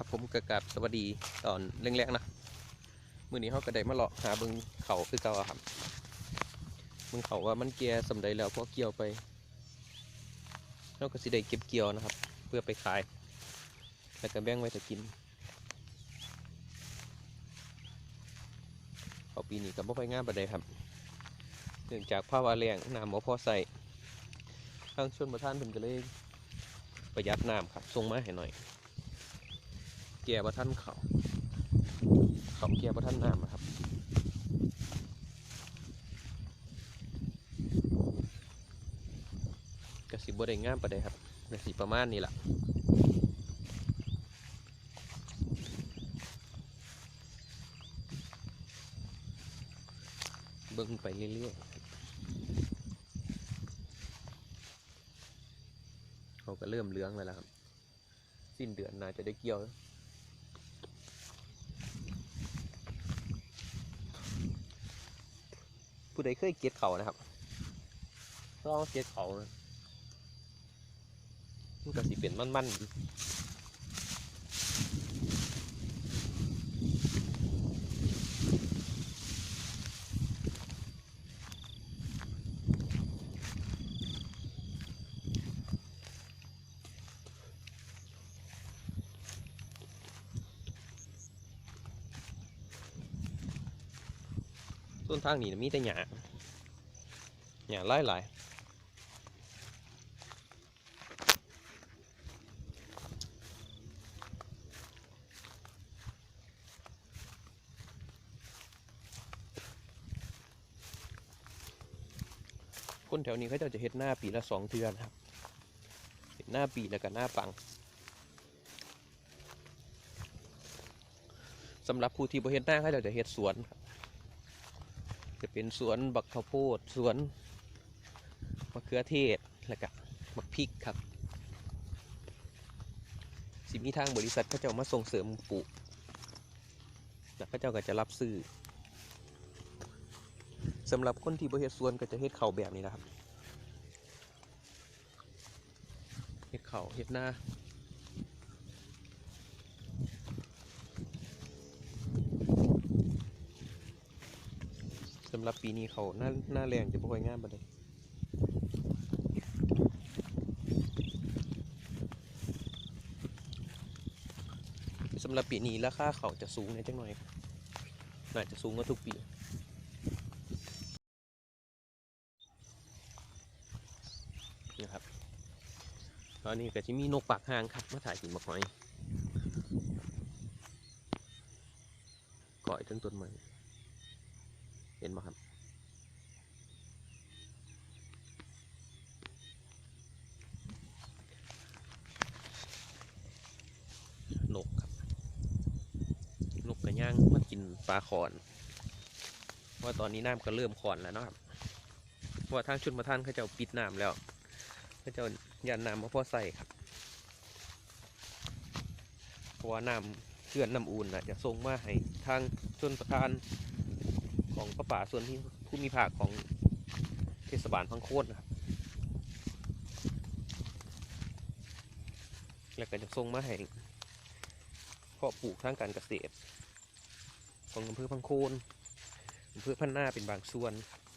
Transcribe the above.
ครับผมกระกราบสวัสดีตอนแรกๆนะมือนี้เขาก็ได้มาเลาะหาเบิงเขาคือเก่าครับเบิงเขาว่ามันเกียสำใดแล้วพอเกี่ยวไปเราก็สิได้เก็บเกี่ยวนะครับ เพื่อไปขาย แล้วก็แบ่งไว้จะกินเขาปีนี้ก็บ่ค่อยงามปานใดครับเนื่องจากภาวะแล้งน้ำบ่พอใส่ทางชนประทานเพิ่นก็เลยประหยัดน้ำครับส่งมาให้หน่อย กียร์บะท่านเขาเขาเกียร์บะท่านน้ำอะครับกระสิบได้งามประเดครับกระสิประมาณนี้แหละเบิ่งไปเรื่อยๆเขาก็เริ่มเลื้องแล้วล่ะครับ สิ้นเดือนน่าจะได้เกี่ยว ผู้ใดเคยเก็ตเขานะครับลองเก็ตเขานะมันก็สิเป็นมันๆ ส่วนทางนี้มีแต่หญ้าหญ้าหลายหลายคนแถวนี้เขาจะเฮ็ดหน้าปีละสองเดือนครับเฮ็ดหน้าปีแล้วก็หน้าปังสำหรับผู้ที่บ่เฮ็ดหน้าเขาเจะจะเฮ็ดสวนครับ จะเป็นสวนบักข้าวโพดสวนมะเขือเทศแล้วก็มะพริกครับ สิมีทางบริษัทเขาเจ้ามาส่งเสริมปลูกแล้วเขาเจ้าก็จะรับซื้อสำหรับคนที่บ่เฮ็ดสวนก็จะเฮ็ดเข่าแบบนี้นะครับ เฮ็ดเข่าเฮ็ดหน้า สำหรับปีนี้เขาหน้าหน้าแรงจะบ่ค่อยงามปานใดสำหรับปีนี้ราคาเขาจะสูงในจังหน่อยน่าจะสูงกว่าทุกปีนะครับตอนนี้ก็จะมีนกปากหางครับมาถ่ายกินบักหอยก่อยทั้งต้นไม้ เห็นไหมครับ นกครับ นกกระย่างมากินปลาขอนเพราะว่าตอนนี้น้ำก็เริ่มขอนแล้วนะครับเพราะว่าทางชุนมาท่านเขาเจะปิดน้ำแล้วเขาเจะยันน้ำมาพ่อใส่ครับเพราะว่าน้ำเขื่อนน้ำอุ่นนะจะส่งมาให้ทางชนประทาน ของพระป่าส่วนที่ผู้มีภาคของเทศบาลพังโคตรนะครับแล้วก็จะส่งมาให้เพาะปลูกทางการเกษตร ของอำเภอพังโคนอำเภอพันนาเป็นบางส่วนครับ